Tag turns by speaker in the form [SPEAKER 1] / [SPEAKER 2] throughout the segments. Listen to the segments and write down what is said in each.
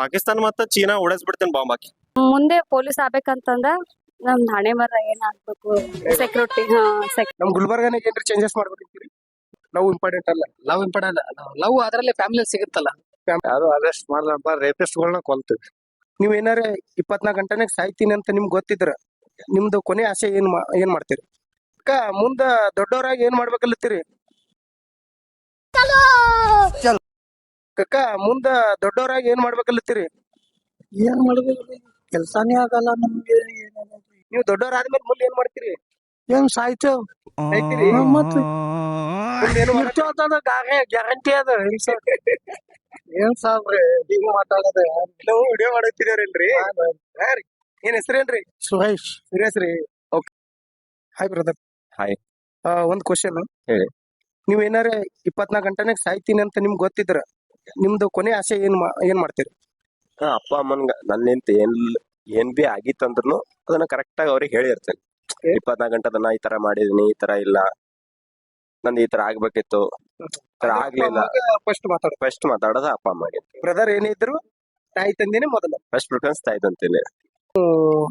[SPEAKER 1] ಪಾಕಿಸ್ತಾನ ಮತ್ತ ಚೀನಾ ಬಿಡ್ತೇನೆ ಬಾಂಬ್ ಹಾಕಿ.
[SPEAKER 2] ಮುಂದೆ ಪೊಲೀಸ್ ಆಗ್ಬೇಕಂತಂದ ನಮ್ ಹಣೆ ಬರ ಏನಾಗ್ಬೇಕು ಸೆಕ್ಯೂರಿಟಿ ಹಾ ಸೆಕ್
[SPEAKER 3] ನಮ್ ಗುಲ್ಬರ್ಗನಿಗೆ ಏನ್ರಿ ಚೇಂಜಸ್ ಮಾಡ್ಬೇಕಂತೀರಿ? ಲವ್ ಇಂಪಾರ್ಟೆಂಟ್ ಅಲ್ಲ.
[SPEAKER 4] ಲವ್ ಇಂಪಾರ್ಟೆಂಟ್ ಲವ್ ಅದ್ರಲ್ಲೇ ಫ್ಯಾಮಿಲಿ ಸಿಗುತ್ತಲ್ಲ.
[SPEAKER 5] ಯಾರು ಅರೆಸ್ಟ್ ಮಾಡ್ಲಪ್ಪ ರೇಪಿಸ್ಟ್ಗಳನ್ನ ಕೊಲ್ತೀವಿ.
[SPEAKER 3] ನೀವ್ ಏನಾರ ಇಪ್ಪತ್ನಾಲ್ಕು ಗಂಟೆನಾಗ ಸಾಯ್ತೀನಿ ಅಂತ ನಿಮ್ಗೆ ಗೊತ್ತಿದ್ರ ನಿಮ್ದು ಕೊನೆ ಆಸೆ ಏನ್ ಮಾ- ಏನ್ ಮಾಡ್ತೀರಿ? ಅಕ್ಕ ಮುಂದ ದೊಡ್ಡವರಾಗಿ ಏನ್ ಮಾಡ್ಬೇಕಲ್ಲತ್ತೀರಿ? ಅಕ್ಕ ಮುಂದ ದೊಡ್ಡವರಾಗಿ ಏನ್ ಮಾಡ್ಬೇಕಲ್ಲತ್ತೀರಿ?
[SPEAKER 4] ಏನ್ ಮಾಡ್ಬೇಕು ಕೆಲ್ಸಾನೇ ಆಗಲ್ಲ ನಮ್ಗೆ.
[SPEAKER 3] ನೀವು ದೊಡ್ಡವರಾದ್ಮೇಲೆ ಮುಂದೆ ಏನ್ ಮಾಡ್ತೀರಿ?
[SPEAKER 4] ಏನ್ ಸಾಯ್ತೇವ್?
[SPEAKER 3] ಸಾಯ್ತೀರಿ?
[SPEAKER 4] ಮತ್ತೆ
[SPEAKER 3] ಮುಂದೆ ಏನು ಮಾಡಕ್-
[SPEAKER 4] ಗ್ಯಾರಂಟಿ ಅದ ಏನ್ ಸಾಬ್ರಿ ಹಿಂಗ್ ಮಾತಾಡೋದು.
[SPEAKER 3] ನಾವು ವಿಡಿಯೋ ರೀ. ಏನ್ ಹೆಸರೇನ್ರಿ?
[SPEAKER 4] ಸುರೇಶ್.
[SPEAKER 3] ಸುರೇಶ್ ರೀ. ಓಕೆ. Hi brother
[SPEAKER 1] Hi.
[SPEAKER 3] ಒಂದ್ ಕ್ವಶನ್
[SPEAKER 1] ಹೇಳಿ.
[SPEAKER 3] ನೀವ್ ಏನಾರ ಇಪ್ಪತ್ನಾಲ್ಕು ಗಂಟೆನಾಗ ಸಾಯ್ತೀನಿ ಅಂತ ನಿಮ್ಗೆ ಗೊತ್ತಿದ್ರ? ನಿಮ್ದು ಕೊನೆ ಆಸೆ ಏನ್ ಮಾ- ಏನ್ ಮಾಡ್ತೀರಿ?
[SPEAKER 1] ಅಪ್ಪ ಅಮ್ಮನ್ಗ ನನ್ನಿಂತ ಏನ್ ಏನ್ ಬಿ ಆಗಿತ್ತಂದ್ರುನು ಅದನ್ನ ಕರೆಕ್ಟ್ ಆಗಿ ಅವ್ರಿಗೆ ಹೇಳಿರ್ತೇನೆ.
[SPEAKER 3] Okay.
[SPEAKER 1] ಇಪ್ಪತ್ನಾಲ್ಕು ಗಂಟೆ ಅದನ್ನ ಈ ತರ ಮಾಡಿದೀನಿ ಈ ತರ ಇಲ್ಲ. ನಂದು ಈ ತರ ಆಗ್ಬೇಕಿತ್ತು. ಈ ತರ ಆಗ್ಲಿಲ್ಲ.
[SPEAKER 3] ಫಸ್ಟ್ ಮಾತಾಡ.
[SPEAKER 1] ಫಸ್ಟ್ ಮಾತಾಡೋದ ಅಪ್ಪ ಅಮ್ಮಗೆ.
[SPEAKER 3] ಬ್ರದರ್ ಏನಿದ್ರು ಇದ್ರು ತಾಯಿ ತಂದೇನೆ ಮೊದಲು.
[SPEAKER 1] ಫಸ್ಟ್ ಪ್ರಿಫರೆನ್ಸ್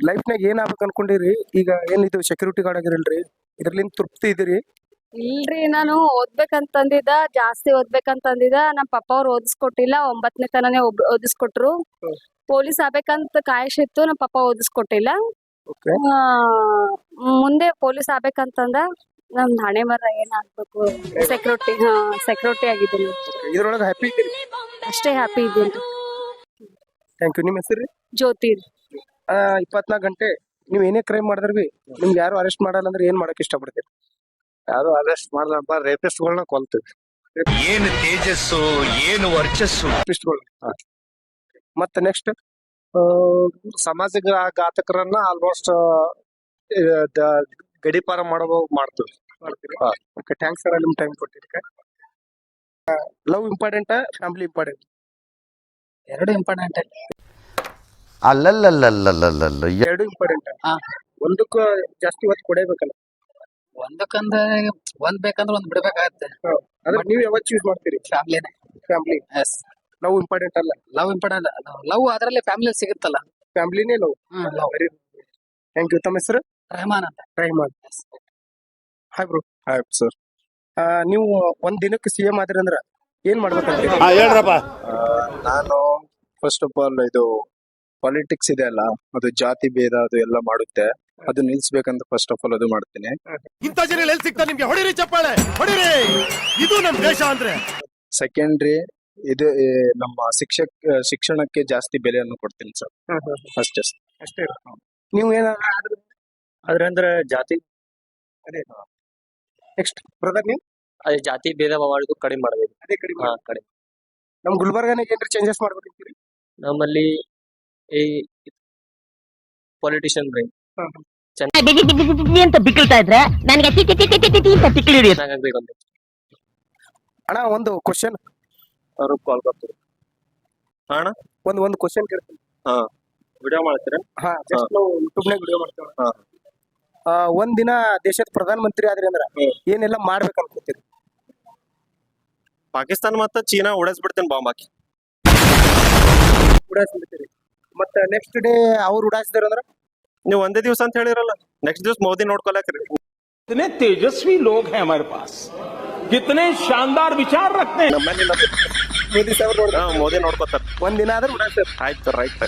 [SPEAKER 1] ಲೈಫ್
[SPEAKER 3] ನಾಗ ಏನ್ ಆಗ್ಬೇಕು ಅನ್ಕೊಂಡಿರಿ? ಈಗ ಏನಿದು ಸೆಕ್ಯೂರಿಟಿ ಗಾರ್ಡ್ ಆಗಿರಲ್ರಿ? ಇದ್ರಲಿಂದ ತೃಪ್ತಿ ಇದೀರಿ?
[SPEAKER 2] ಇಲ್ರಿ ನಾನು ಓದ್ಬೇಕಂತಂದಿದ್ದ ಜಾಸ್ತಿ ಓದ್ಬೇಕಂತಂದಿದ್ದ ನಮ್ ಪಪ್ಪ ಅವ್ರು ಓದಿಸ್ಕೊಟ್ಟಿಲ್ಲ ಒಂಬತ್ತನೇ ತನನೇ ಒಬ್ ಓದಿಸ್ಕೊಟ್ರು. ಪೊಲೀಸ್ ಆಗ್ಬೇಕಂತ ಕಾಯಶ್ ಇತ್ತು ನಮ್ ಪಪ್ಪ ಓದಿಸ್ಕೊಟ್ಟಿಲ್ಲ. ಆ, ಮುಂದೆ ಪೊಲೀಸ್ ಆಗ್ಬೇಕಂತಂದ ನಮ್ ಹಣೆ ಮರ ಏನಾಗ್ಬೇಕು ಸೆಕ್ಯೂರಿಟಿ ಹಾ ಸೆಕ್ಯೂರಿಟಿ ಆಗಿದ್ದೀನಿ.
[SPEAKER 3] ಇದ್ರೊಳಗೆ ಹ್ಯಾಪಿ ಇದ್ದೀರಿ?
[SPEAKER 2] ಅಷ್ಟೇ ಹ್ಯಾಪಿ ಇದ್ದೀನಿ.
[SPEAKER 3] ಥ್ಯಾಂಕ್ ಯು ನಿಮ್ಮ ಹೆಸರು?
[SPEAKER 2] ಜ್ಯೋತಿ.
[SPEAKER 3] ಇಪ್ಪತ್ನಾಲ್ಕು ಗಂಟೆ ನೀವ್ ಏನೇ ಕ್ರೈಮ್ ಮಾಡಿದ್ರಿ ಬಿ ನಿಮ್ಗೆ ಯಾರು ಅರೆಸ್ಟ್ ಮಾಡಲ್ಲ ಅಂದ್ರೆ ಏನ್ ಮಾಡಕ್ ಇಷ್ಟಪಡ್ತೀರಿ?
[SPEAKER 5] ಯಾರು ಅರೆಸ್ಟ್ ಮಾಡ್ಲಪ್ಪ ರೇಪಿಸ್ಟ್ಗಳನ್ನ ಕೊಲ್ತೀವಿ.
[SPEAKER 6] ಏನು ತೇಜಸ್ಸು ಏನು ವರ್ಚಸ್ಸು?
[SPEAKER 3] ಇಷ್ಟಗಳು ಮತ್ತೆ ನೆಕ್ಸ್ಟ್
[SPEAKER 5] ಸಮಾಜಕ್ಕೆ ಘಾತಕರನ್ನ ಆಲ್ಮೋಸ್ಟ್ ಗಡಿಪಾರ ಮಾಡೋ ಮಾಡ್ತೀವಿ.
[SPEAKER 3] ಓಕೆ ಥ್ಯಾಂಕ್ಸ್ ಸರ್ ನಿಮ್ಮ ಟೈಮ್ ಕೊಟ್ಟಿದ್ದಕ್ಕೆ. ಲವ್ ಇಂಪಾರ್ಟೆಂಟ್ ಫ್ಯಾಮಿಲಿ ಇಂಪಾರ್ಟೆಂಟ್
[SPEAKER 4] ಎರಡು ಇಂಪಾರ್ಟೆಂಟ್
[SPEAKER 7] ಅಲ್ಲಲ್ಲಲ್ಲಲ್ಲಲ್ಲಲ್ಲ
[SPEAKER 3] ಎರಡು ಇಂಪಾರ್ಟೆಂಟ್
[SPEAKER 4] ಹಾ.
[SPEAKER 3] ಒಂದಕ್ಕೂ ಜಾಸ್ತಿ ಹೊತ್ತು ಕೊಡಬೇಕಲ್ಲ.
[SPEAKER 4] ಒಂದಕ್ಕಂದ ಒಂದ್ ಬೇಕಂದ್ರೆ ಒಂದ್ ಬಿಡ್ಬೇಕಾಗತ್ತೆ.
[SPEAKER 3] ಅದ್ರ ನೀವ್ ಯಾವತ್ತು ಚೂಸ್ ಮಾಡ್ತೀರಿ?
[SPEAKER 4] ಫ್ಯಾಮಿಲಿನೇ
[SPEAKER 3] ಫ್ಯಾಮಿಲಿ
[SPEAKER 4] ಎಸ್
[SPEAKER 3] ಲವ್ ಇಂಪಾರ್ಟೆಂಟ್ ಅಲ್ಲ?
[SPEAKER 4] ಲವ್ ಇಂಪಾರ್ಟೆಂಟ್ ಲವ್ ಅದರಲ್ಲಿ ಫ್ಯಾಮಿಲಿ ಸಿಗುತ್ತಲ್ಲ.
[SPEAKER 3] ಫ್ಯಾಮಿಲಿನೇ love
[SPEAKER 4] hmm love
[SPEAKER 3] very thank you ತಮ್ಮ ಹೆಸರು?
[SPEAKER 4] ರಹಮಾನ್. ಅಂತ
[SPEAKER 3] Rahman hi bro
[SPEAKER 5] hi sir
[SPEAKER 3] ನೀವು ಒಂದ್ ದಿನಕ್ಕೆ ಸಿ ಎಂ ಆದ್ರಿ ಅಂದ್ರ ಏನ್ ಮಾಡ್ಬೇಕಂತ
[SPEAKER 7] ಹೇಳ್ರಪ್ಪ.
[SPEAKER 5] ನಾನು ಫಸ್ಟ್ ಆಫ್ ಆಲ್ ಇದು ಪಾಲಿಟಿಕ್ಸ್ ಇದೆ ಅಲ್ಲ ಅದು ಜಾತಿ ಭೇದ ಅದು ಎಲ್ಲ ಮಾಡುತ್ತೆ. ಅದು ನಿಲ್ಸ್ಬೇಕಂತ ಫಸ್ಟ್ ಆಫ್ ಆಲ್ ಅದು ಮಾಡ್ತೀನಿ.
[SPEAKER 7] ಇಂಥ ಜನ ಎಲ್ಲಿ ಸಿಗ್ತಾರೆ ನಿಮ್ಗೆ? ಹೊಡಿರಿ ಚಪ್ಪಾಳೆ ಹೊಡಿರಿ! ಇದು ನಮ್ ದೇಶ ಅಂದ್ರೆ.
[SPEAKER 5] ಸೆಕೆಂಡ್ರಿ ಇದು ನಮ್ಮ ಶಿಕ್ಷಕ್ ಶಿಕ್ಷಣಕ್ಕೆ ಜಾಸ್ತಿ ಬೆಲೆಯನ್ನು ಕೊಡ್ತೀನಿ ಸರ್ ಫಸ್ಟ್.
[SPEAKER 3] ಅಷ್ಟೇ ನೀವು ಆದ್ರೆ
[SPEAKER 8] ಅಂದ್ರ ಜಾತಿ
[SPEAKER 3] ಅದೇ ನೆಕ್ಸ್ಟ್ ಬ್ರದರ್ ನೀವು?
[SPEAKER 8] ಅದೇ ಜಾತಿ ಭೇದ ಮಾಡೋದು ಕಡಿಮೆ ಮಾಡಬೇಕು.
[SPEAKER 3] ಅದೇ ಕಡಿಮೆ
[SPEAKER 8] ಹಾ ಕಡಿಮೆ.
[SPEAKER 3] ನಮ್ ಗುಲ್ಬರ್ಗನಾಗ ಏನ್ರಿ ಚೇಂಜಸ್ ಮಾಡ್ಬೇಕಂತೀರಿ?
[SPEAKER 8] ನಮ್ಮಲ್ಲಿ ಈ ಪೊಲಿಟಿಷಿಯನ್ ರೀ.
[SPEAKER 9] ಅಂತ ಬಿಕ್ಕಳ್ತಾ ಇದ್ರೆ ನನಗೆ ಅಂತ ತಿಕ್ಲಿ ಹಿಡಿಯುತ್ತೆ.
[SPEAKER 3] ಅಣ್ಣ ಒಂದು ಕ್ವಶನ್
[SPEAKER 1] ಅವ್ರು ಕಾಲ್ ಬರ್ತಾರೆ
[SPEAKER 3] ಅಣ್ಣ? ಒಂದು ಕ್ವಶನ್ ಕೇಳ್ತೀನಿ.
[SPEAKER 1] ವಿಡಿಯೋ ಮಾಡ್ತೀರಾ?
[SPEAKER 3] ಹಾ ಜಸ್ಟ್ ನಾವು ಯೂಟ್ಯೂಬ್ ನಾಗ ವಿಡಿಯೋ ಮಾಡ್ತೇವೆ
[SPEAKER 1] ಹಾ.
[SPEAKER 3] ಆ, ಒಂದ್ ದಿನ ದೇಶದ ಪ್ರಧಾನ ಮಂತ್ರಿ ಆದ್ರೆ ಅಂದ್ರ ಏನೆಲ್ಲ ಮಾಡ್ಬೇಕು ಅನ್ಕೋತೀರಿ
[SPEAKER 1] ಪಾಕಿಸ್ತಾನ ಮತ್ತ ಚೀನಾ ಬಿಡ್ತೇನೆ ಬಾಂಬ್ ಹಾಕಿ.
[SPEAKER 3] ಉಡಾಯಿಸ್ಬಿಡ್ತೀರಿ ಮತ್ತ ನೆಕ್ಸ್ಟ್ ಡೇ ಅವ್ರು ಉಡಾಯಿಸಿದಾರ ಅಂದ್ರ?
[SPEAKER 1] ನೀವು ಒಂದೇ ದಿವಸ ಅಂತ ಹೇಳಿರಲ್ಲ ನೆಕ್ಸ್ಟ್ ದಿವಸ ಮೋದಿ ನೋಡ್ಕೊಳಕ್ರಿ
[SPEAKER 6] कितने तेजस्वी लोग हैं हमारे पास कितने शानदार विचार रखते हैं
[SPEAKER 3] ಮೋದಿ ಸಾಹೇಬ್ರು ನೋಡ್ರಿ
[SPEAKER 1] ಹಾ ಮೋದಿ ನೋಡ್ಕೊತಾರ
[SPEAKER 3] ಒಂದ್ ದಿನ ಆದ್ರೆ ಉಡಾಯಿಸ್ತಾರೆ
[SPEAKER 1] ಆಯ್ತು ರೈಟ್